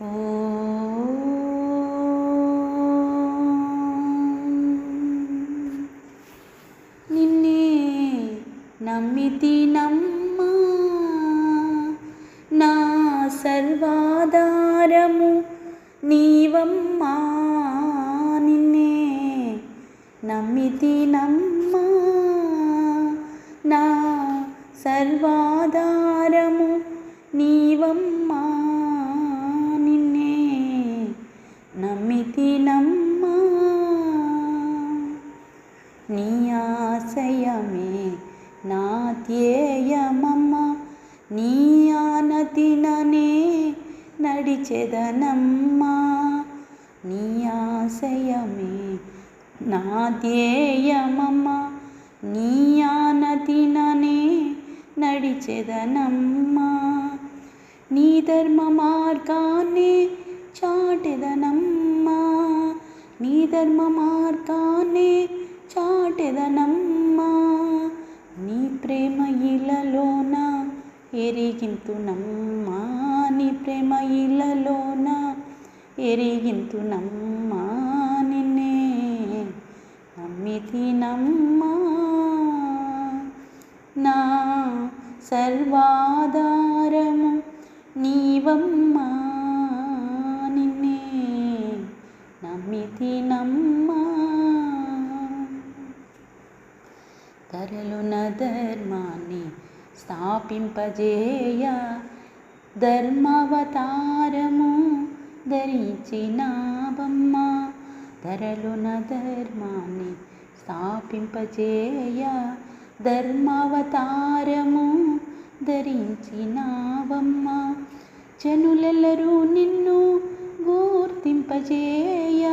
నిన్నే నమ్మితి నమ్మా నా సర్వాధారము నీవమ్మా. నిన్నే నమ్మితి నమ్మా నా సర్వాధారము నీవమ్మా. నీ ఆశయమే నా ధ్యేయమమ్మ. నీ ఆనతిననే నడిచెదనమ్మా. నీ ఆశయమే నా ధ్యేయమమ్మ. నీ ఆనతిననే నడిచెదనమ్మా. నీ ధర్మ మార్గాన్ని చాటెదనమ్మా. నీ ధర్మ మార్గాన్ని ఎదనమ్మా నీ ప్రేమ ఇలలోన ఎరిగింతునమ్మా నీ ప్రేమ ఇలలోన ఎరిగింతునమ్మా నిన్నే నమ్మితినమ్మా. నా సర్వాధారము నీవమ్మా. తరలున ధర్మాన్ని స్థాపింపజేయ. ధర్మావతారము ధరించినావమ్మ. ధరలున ధర్మాన్ని స్థాపింపజేయ. ధర్మావతారము ధరించినావమ్మ. జనులెల్లరూ నిన్ను గుర్తింపజేయ.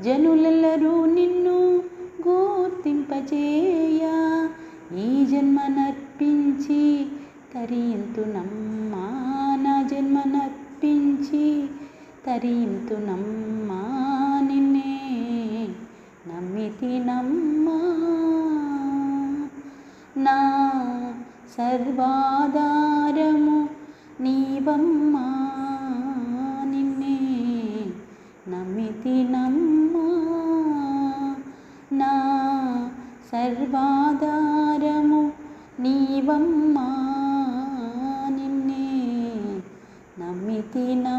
జనులెల్లరూ నిన్ను గుర్తింపజేయ. ఈ జన్మనర్పించి తరింతునమ్మా నా జన్మనర్పించి తరింతునమ్మా నిన్నే నమ్మితినమ్మా నా సర్వాధారము నీవమ్మా నిన్నే నమ్మితినమ్మా సర్వాధారము నీవమ్మా నిన్నే నమ్మితినా